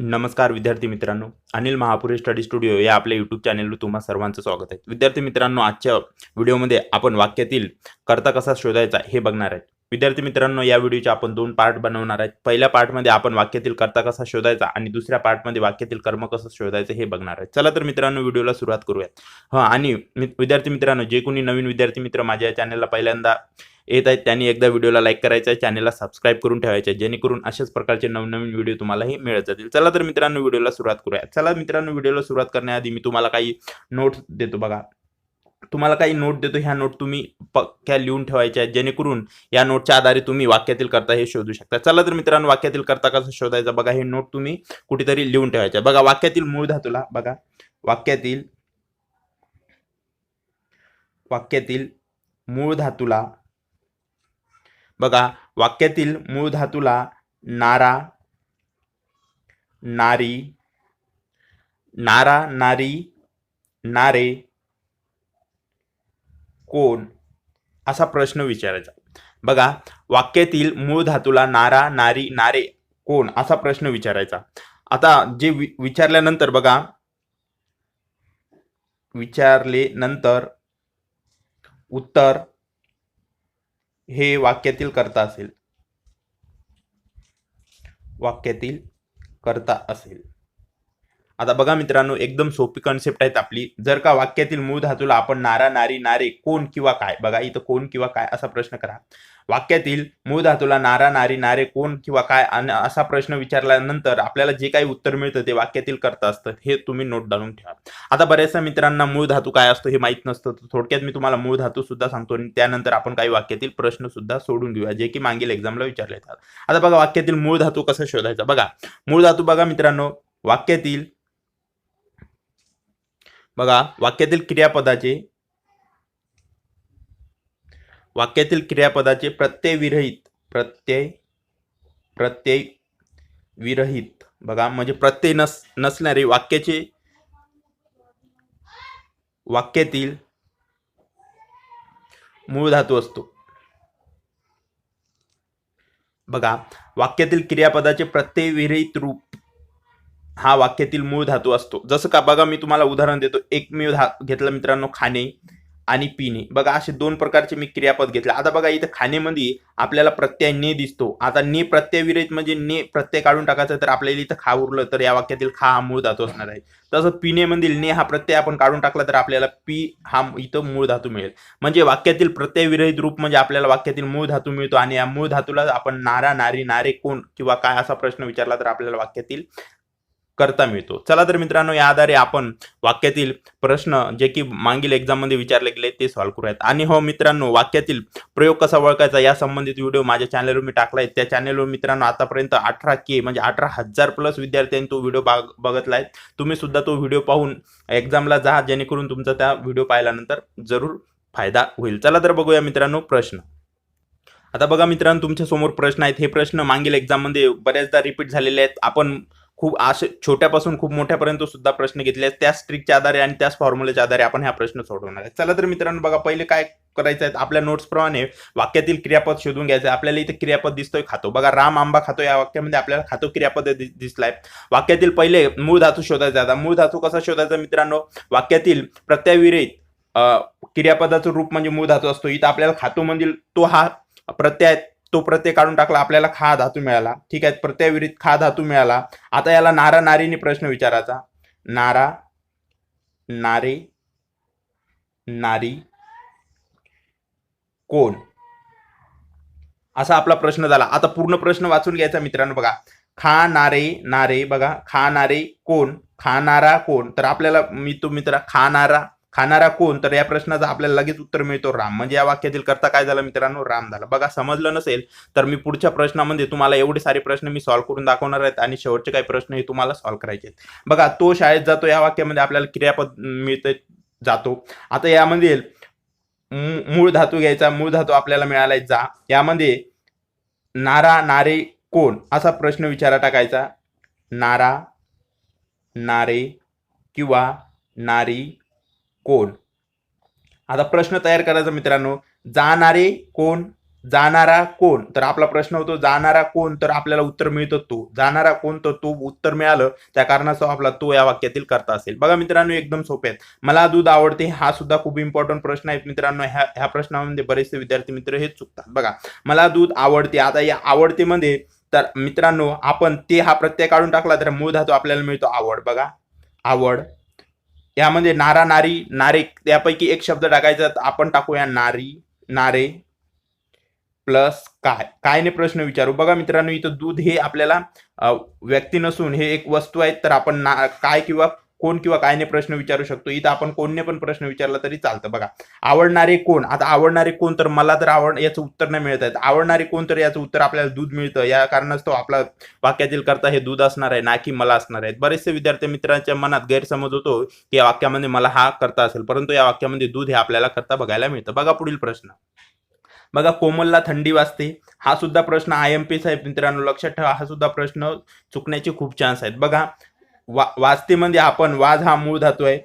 नमस्कार विद्यार्थी मित्रांनो. अनिल महापुरे स्टडी स्टुडिओ या आपल्या यूट्यूब चॅनेलवर तुम्हा सर्वांचं स्वागत आहे. विद्यार्थी मित्रांनो आजच्या व्हिडिओमध्ये आपण वाक्यातील कर्ता कसा शोधायचा हे बघणार आहे विद्यार्थी मित्रांनो या व्हिडिओचे आपण दोन पार्ट बनवणार आहेत. पहिल्या पार्टमध्ये आपण वाक्यातील कर्ता कसा शोधायचा आणि दुसऱ्या पार्टमध्ये वाक्यातील कर्म कसं शोधायचं हे बघणार आहे चला तर मित्रांनो व्हिडिओला सुरुवात करूयात. हां आणि विद्यार्थी मित्रांनो जे कोणी नवीन विद्यार्थी मित्र माझ्या या चॅनलला पहिल्यांदा येत आहेत. त्यांनी एकदा व्हिडिओला लाईक करायचा आहे चॅनलला सबस्क्राईब करून ठेवायचे आहे. जेणेकरून अशाच प्रकारचे नवनवीन व्हिडिओ तुम्हालाही मिळत जातील. चला तर मित्रांनो व्हिडिओला सुरुवात करूया. चला मित्रांनो व्हिडिओला सुरुवात करण्याआधी मी तुम्हाला काही नोट्स देतो बघा. तुम्हाला काही नोट देतो. ह्या नोट तुम्ही पक्क्या लिहून ठेवायच्या आहेत. जेणेकरून या नोटच्या आधारे तुम्ही वाक्यातील करता हे शोधू शकता. चला तर मित्रांनो वाक्यातील करता कसं शोधायचं? बघा हे नोट तुम्ही कुठेतरी लिहून ठेवायच्या बघा वाक्यातील मूळ धातूला बघा. वाक्यातील वाक्यातील मूळ धातूला बघा वाक्यातील मूळ धातूला नारा नारी नारा नारी नारे कोण असा प्रश्न विचारायचा. बघा वाक्यातील मूळ धातूला नारा नारी नारे कोण असा प्रश्न विचारायचा. आता जे वि- विचारल्यानंतर बघा विचारले नंतर उत्तर हे वाक्यातील कर्ता असेल. वाक्यातील कर्ता असेल. आता बघा मित्रांनो एकदम सोपी कन्सेप्ट आहेत आपली. जर का वाक्यातील मूळ धातूला आपण नारा नारी नारे कोण किंवा काय बघा इथं कोण किंवा काय असा प्रश्न करा. वाक्यातील मूळ धातूला नारा नारी नारे कोण किंवा काय असा प्रश्न विचारल्यानंतर आपल्याला जे काही उत्तर मिळतं ते वाक्यातील करता असतं हे तुम्ही नोट डालून ठेवा. आता बऱ्याचशा मित्रांना मूळ धातू काय असतो हे माहीत नसतं तर थोडक्यात मी तुम्हाला मूळ धातू सुद्धा सांगतो आणि त्यानंतर आपण काही वाक्यातील प्रश्न सुद्धा सोडून घेऊया जे की मागील एक्झामला विचारले जातात. आता बघा वाक्यातील मूळ धातू कसं शोधायचा? बघा मूळ धातू बघा मित्रांनो वाक्यातील बघा वाक्यातील क्रियापदाचे वाक्यातील क्रियापदाचे प्रत्यय विरहित प्रत्यय प्रत्यय विरहित. बघा म्हणजे प्रत्यय नस नसणारे वाक्याचे वाक्यातील मूळ धातू असतो. बघा वाक्यातील क्रियापदाचे प्रत्यय विरहित रूप हा वाक्यातील मूळ धातू असतो. जसं का बघा मी तुम्हाला उदाहरण देतो. एकमेव धा घेतलं मित्रांनो खाणे आणि पिणे. बघा असे दोन प्रकारचे मी क्रियापद घेतले. आता बघा इथं खाणेमध्ये आपल्याला प्रत्यय ने दिसतो. आता ने प्रत्यय विरहित म्हणजे ने प्रत्यय काढून टाकायचं तर आपल्याला इथं खा उरलं तर या वाक्यातील खा हा मूळ धातू असणार आहे. तसं पिणेमधील ने हा प्रत्यय आपण काढून टाकला तर आपल्याला पी हा इथं मूळ धातू मिळेल. म्हणजे वाक्यातील प्रत्ययविरहित रूप म्हणजे आपल्याला वाक्यातील मूळ धातू मिळतो आणि या मूळ धातूला आपण नारा नारी नारे कोण किंवा काय असा प्रश्न विचारला तर आपल्याला वाक्यातील करता मिळतो. चला तर मित्रांनो या आधारे आपण वाक्यातील प्रश्न जे की मागील एक्झाममध्ये विचारले गेले ते सॉल्व्ह करूयात. आणि हो मित्रांनो वाक्यातील प्रयोग कसा ओळखायचा या संबंधित व्हिडिओ माझ्या चॅनलवर मी टाकला आहे त्या चॅनलवर मित्रांनो आतापर्यंत अठरा के म्हणजे अठरा हजार प्लस विद्यार्थ्यांनी तो व्हिडिओ बाग बघतला आहे तुम्ही सुद्धा तो व्हिडिओ पाहून एक्झामला जा जेणेकरून तुमचा त्या व्हिडिओ पाहिल्यानंतर जरूर फायदा होईल. चला तर बघूया मित्रांनो प्रश्न. आता बघा मित्रांनो तुमच्यासमोर प्रश्न आहेत. हे प्रश्न मागील एक्झाममध्ये बऱ्याचदा रिपीट झालेले आहेत. आपण खूप असे छोट्यापासून खूप मोठ्यापर्यंत सुद्धा प्रश्न घेतले आहेत. त्याच ट्रिकच्या आधारे आणि त्याच फॉर्म्युलेच्या आधारे आपण हा प्रश्न सोडवणार आहे. चला तर मित्रांनो बघा पहिले काय करायचं आहे? आपल्या नोट्सप्रमाणे वाक्यातील क्रियापद शोधून घ्यायचं आहे. आपल्याला इथे क्रियापद दिसतोय खातो. बघा राम आंबा खातो या वाक्यामध्ये आपल्याला खातो क्रियापद दि- दिसलाय. वाक्यातील पहिले मूळ धातू शोधायचा आता मूळ धातू कसा शोधायचा मित्रांनो? वाक्यातील प्रत्ययविरहित क्रियापदाचं रूप म्हणजे मूळ धातू असतो. इथं आपल्याला खातो म्हणजे तो हा प्रत्यय तो प्रत्यय काढून टाकला आपल्याला खा धातू मिळाला. ठीक आहे प्रत्ययविरहित खा धातू मिळाला. आता याला नारा नारीने प्रश्न विचारायचा. नारा नारे नारी कोण? असा आपला प्रश्न झाला. आता पूर्ण प्रश्न वाचून घ्यायचा मित्रांनो बघा. खा नारे नारे बघा. खाणारे कोण? खाणारा कोण? तर आपल्याला मी तो मित्र खाणारा खाणारा कोण? तर या प्रश्नाचं आपल्याला लगेच उत्तर मिळतो राम. म्हणजे या वाक्यातील करता काय झालं मित्रांनो? राम झाला. बघा समजलं नसेल तर मी पुढच्या प्रश्नामध्ये तुम्हाला एवढे सारे प्रश्न मी सॉल्व्ह करून दाखवणार आहेत आणि शेवटचे काही प्रश्न हे तुम्हाला सॉल्व्ह करायचे आहेत. बघा तो शाळेत जातो या वाक्यामध्ये आपल्याला क्रियापद मिळते जातो. आता यामध्ये मूळ धातू घ्यायचा मूळ धातू आपल्याला मिळालाय जा. यामध्ये नारा नारे कोण? असा प्रश्न विचारा टाकायचा. नारा नारे किंवा नारी कोण? आता प्रश्न तयार करायचा मित्रांनो. जाणारे कोण? जाणारा कोण? तर आपला प्रश्न होतो जाणारा कोण? तर आपल्याला उत्तर मिळतं तो. जाणारा कोण? तर तो उत्तर मिळालं त्या कारणास्तव आपला तो या वाक्यातील करता असेल. बघा मित्रांनो एकदम सोपे आहेत. मला दूध आवडते हा सुद्धा खूप इम्पॉर्टंट प्रश्न आहे मित्रांनो. ह्या ह्या प्रश्नामध्ये बरेचसे विद्यार्थी मित्र हेच चुकतात. बघा मला दूध आवडते. आता या आवडतेमध्ये तर मित्रांनो आपण ते हा प्रत्यय काढून टाकला तर मूळ धातू आपल्याला मिळतो आवड. बघा आवड. यामध्ये नारा नारी नारे त्यापैकी एक शब्द टाकायचा तर आपण टाकूया नारी नारे प्लस काय? कायने प्रश्न विचारू? बघा मित्रांनो इथं दूध हे आपल्याला व्यक्ती नसून हे एक वस्तू आहे तर आपण ना काय किंवा कोण किंवा कायने प्रश्न विचारू शकतो. इथं आपण कोणने पण प्रश्न विचारला तरी चालतं. बघा आवडणारे कोण? आता आवडणारे कोण तर मला तर आवड याचं उत्तर नाही मिळत आहे. आवडणारे कोण तर याचं उत्तर आपल्याला दूध मिळतं. या कारणास्तव आपला वाक्यातील करता हे दूध असणार आहे ना की मला असणार आहे. बरेचसे विद्यार्थी मित्रांच्या मनात गैरसमज होतो की या वाक्यामध्ये मला हा करता असेल. परंतु या वाक्यामध्ये दूध हे आपल्याला करता बघायला मिळतं. बघा पुढील प्रश्न. बघा कोमलला थंडी वाजते. हा सुद्धा प्रश्न आय एम पी साहेब मित्रांनो लक्षात ठेवा. हा सुद्धा प्रश्न चुकण्याचे खूप चान्स आहेत. बघा वा वाजतेमध्ये आपण वाज हा मूळ धातू आहे.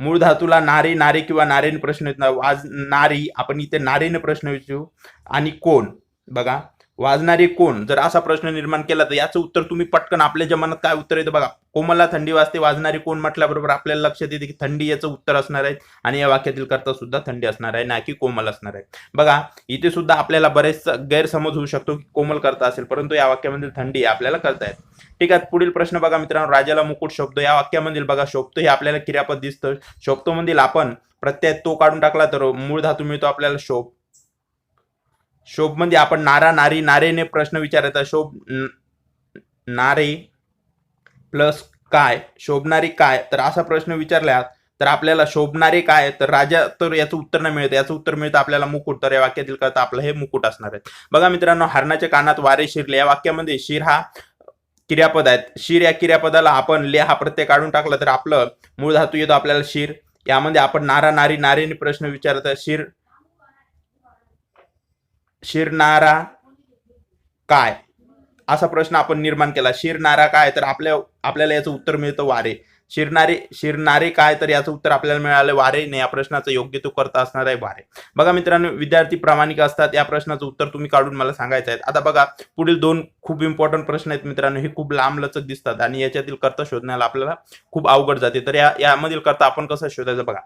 मूळ धातूला नारी नारी किंवा नारेने प्रश्न वाज नारी आपण इथे नारीने प्रश्न विचारू. आणि कोण? बघा. वाजणारे कोण? जर असा प्रश्न निर्माण केला तर याचं उत्तर तुम्ही पटकन आपल्या जमानात काय उत्तर येतं बघा. कोमलला थंडी वाजते वाजणारी कोण म्हटल्याबरोबर आपल्याला लक्षात येते की थंडी याचं उत्तर असणार आहे आणि या वाक्यातील करता सुद्धा थंडी असणार आहे ना की कोमल असणार आहे. बघा इथे सुद्धा आपल्याला बरेच गैरसमज होऊ शकतो की कोमल करता असेल परंतु या वाक्यामधील थंडी आपल्याला करता येत. ठीक आहे पुढील प्रश्न बघा मित्रांनो राजाला मुकुट शोभतो या वाक्यामधील बघा शोभतो हे आपल्याला क्रियापद दिसतं शोभतो मधील आपण प्रत्यय तो काढून टाकला तर मूळ धातू मिळतो आपल्याला शोभ. शोभ म्हणजे आपण नारा नारी नारेने प्रश्न विचारायचा शोभ नारे प्लस काय शोभणारी काय? तर असा प्रश्न विचारल्यास तर आपल्याला शोभणारे काय? तर राजा तर याचं उत्तर नाही मिळतं. याचं उत्तर मिळतं आपल्याला मुकुट. तर या वाक्यातील करता आपलं हे मुकुट असणार आहे. बघा मित्रांनो हरणाच्या कानात वारे शिरले. या वाक्यामध्ये शिर हा क्रियापद आहेत. शिर या क्रियापदाला आपण ले हा प्रत्यय काढून टाकला तर आपलं मूळ धातू येतो आपल्याला शिर. यामध्ये आपण नारा नारी नारीने प्रश्न विचारत शिर शिरनारा काय? असा प्रश्न आपण निर्माण केला. शिरनारा काय? तर आपल्या आपल्याला याचं उत्तर मिळतं वारे. शिरणारे शिरणारे काय? तर याचं उत्तर आपल्याला मिळालं वारे. नाही या प्रश्नाचं योग्य तो करता असणार आहे वारे. बघा मित्रांनो विद्यार्थी प्रामाणिक असतात. या प्रश्नाचं उत्तर तुम्ही काढून मला सांगायचं आहे आता बघा पुढील दोन खूप इम्पॉर्टंट प्रश्न आहेत मित्रांनो. हे खूप लांब लचक दिसतात आणि याच्यातील कर्ता शोधण्याला आपल्याला खूप अवघड जाते. तर या यामधील करता आपण कसं शोधायचं बघा.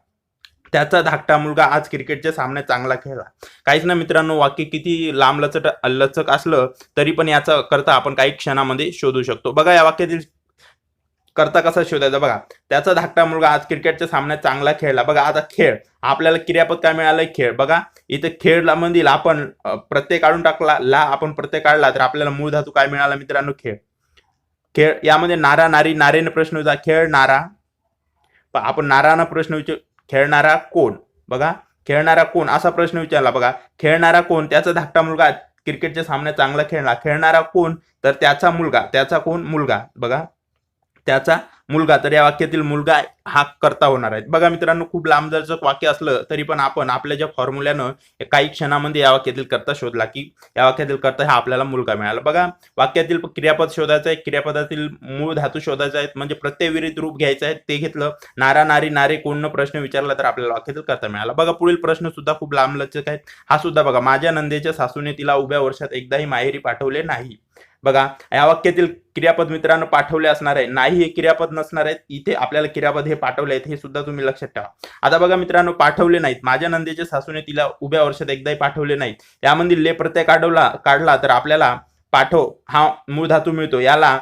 त्याचा धाकटा मुलगा आज क्रिकेटच्या सामन्यात चांगला खेळला. काहीच ना मित्रांनो वाक्य किती लांब लचट लचक असलं तरी पण याचा करता आपण काही क्षणामध्ये शोधू शकतो. बघा या वाक्यातील करता कसा शोधायचा? बघा त्याचा धाकटा मुलगा आज क्रिकेटच्या सामन्यात चांगला खेळला. बघा आता खेळ. आपल्याला क्रियापद काय मिळालंय? खेळ. बघा इथे खेळला मधील आपण प्रत्येक प्रत्यय काढून टाकला ला आपण प्रत्यय काढला तर आपल्याला मूळ धातू काय मिळाला मित्रांनो? खेळ. खेळ यामध्ये नारा नारी नारेने प्रश्न होता खेळ नारा. आपण नारायण प्रश्न विचार खेळणारा कोण? बघा खेळणारा कोण? असा प्रश्न विचारला बघा. खेळणारा कोण? त्याचा धाकटा मुलगा क्रिकेटच्या सामन्यात चांगला खेळला. खेळणारा कोण? तर त्याचा मुलगा. त्याचा कोण? मुलगा. बघा. त्याचा मुलगा तर या वाक्यातील मुलगा हा करता होणार आहे. बघा मित्रांनो खूप लांब जरचं वाक्य असलं तरी पण आपण आपल्या ज्या फॉर्म्युल्यानं काही क्षणामध्ये या वाक्यातील करता शोधला की या वाक्यातील करता हा आपल्याला मुलगा मिळाला. बघा वाक्यातील क्रियापद शोधायचं आहे क्रियापदातील मूळ धातू शोधायचा आहे म्हणजे प्रत्ययविरित रूप घ्यायचं आहे ते घेतलं. नारा नारी नारे कोणनं प्रश्न विचारला तर आपल्याला वाक्यातील करता मिळाला. बघा पुढील प्रश्न सुद्धा खूप लांबलचक आहेत हा सुद्धा बघा माझ्या नंदेच्या सासूने तिला उभ्या वर्षात एकदाही माहेरी पाठवले नाही. बघा या वाक्यातील क्रियापद मित्रांनो पाठवले असणार आहे. नाही हे क्रियापद नसणार आहेत. इथे आपल्याला क्रियापद हे पाठवले आहेत हे सुद्धा तुम्ही लक्षात ठेवा. आता बघा मित्रांनो पाठवले नाहीत. माझ्या नंदेच्या सासूने तिला उभ्या वर्षात एकदाही पाठवले नाहीत. यामध्ये ले प्रत्यय काढवला काढला तर आपल्याला पाठव हा मूळ धातू मिळतो. याला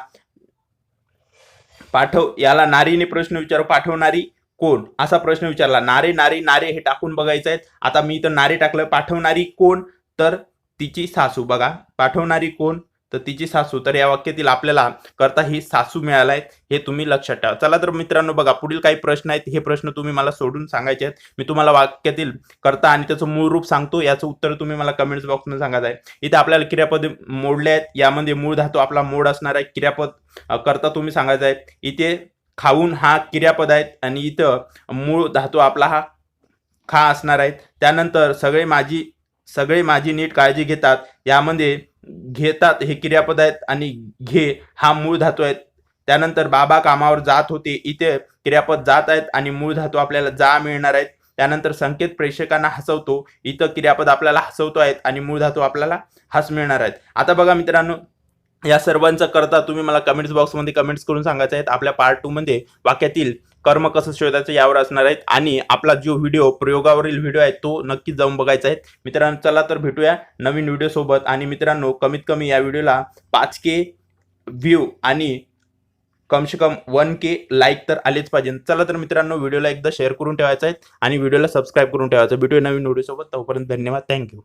पाठव याला नारीने प्रश्न विचारू पाठवणारी कोण? असा प्रश्न विचारला. नारे नारी नारे हे टाकून बघायचं आहे आता मी इथं नारे टाकलं पाठवणारी कोण? तर तिची सासू. बघा पाठवणारी कोण? तर तिची सासू तर या वाक्यातील आपल्याला करता ही सासू मिळालाय हे तुम्ही लक्षात ठेवा. चला तर मित्रांनो बघा पुढील काही प्रश्न आहेत हे प्रश्न तुम्ही मला सोडून सांगायचे आहेत. मी तुम्हाला वाक्यातील करता आणि त्याचं मूळ रूप सांगतो याचं उत्तर तुम्ही मला कमेंट्स बॉक्समध्ये सांगायचं आहे इथे आपल्याला क्रियापद मोडले आहेत यामध्ये मूळ धातू आपला मोड असणार आहे क्रियापद करता तुम्ही सांगायचं आहे इथे खाऊन हा क्रियापद आहेत आणि इथं मूळ धातू आपला हा खा असणार आहेत. त्यानंतर सगळे माझी सगळे माझी नीट काळजी घेतात. यामध्ये घेतात हे क्रियापद आहेत आणि घे हा मूळ धातू आहेत त्यानंतर बाबा कामावर जात होते इथे क्रियापद जात आहेत आणि मूळ धातू आपल्याला जा मिळणार आहेत. त्यानंतर संकेत प्रेक्षकांना हसवतो इथं क्रियापद आपल्याला हसवतो आहेत आणि मूळ धातू आपल्याला हस मिळणार आहेत. आता बघा मित्रांनो या सर्वांचा करता तुम्ही मला कमेंट्स बॉक्समध्ये कमेंट्स करून सांगायचं आहेत. आपल्या पार्ट टू मध्ये वाक्यातील कर्म कसं शोधायचं यावर असणार आहेत. आणि आपला जो व्हिडिओ प्रयोगावरील व्हिडिओ आहे तो नक्कीच जाऊन बघायचा आहे. मित्रांनो चला तर भेटूया नवीन व्हिडिओसोबत आणि मित्रांनो कमीत कमी या व्हिडिओला पाच के व्ह्यू आणि कम से कम वन के लाईक तर आलेच पाहिजे. चला तर मित्रांनो व्हिडिओला एकदा शेअर करून ठेवायचा आहे. आणि व्हिडिओला सबस्क्राईब करून ठेवायचं भेटूया नवीन व्हिडिओसोबत तोपर्यंत धन्यवाद. थँक्यू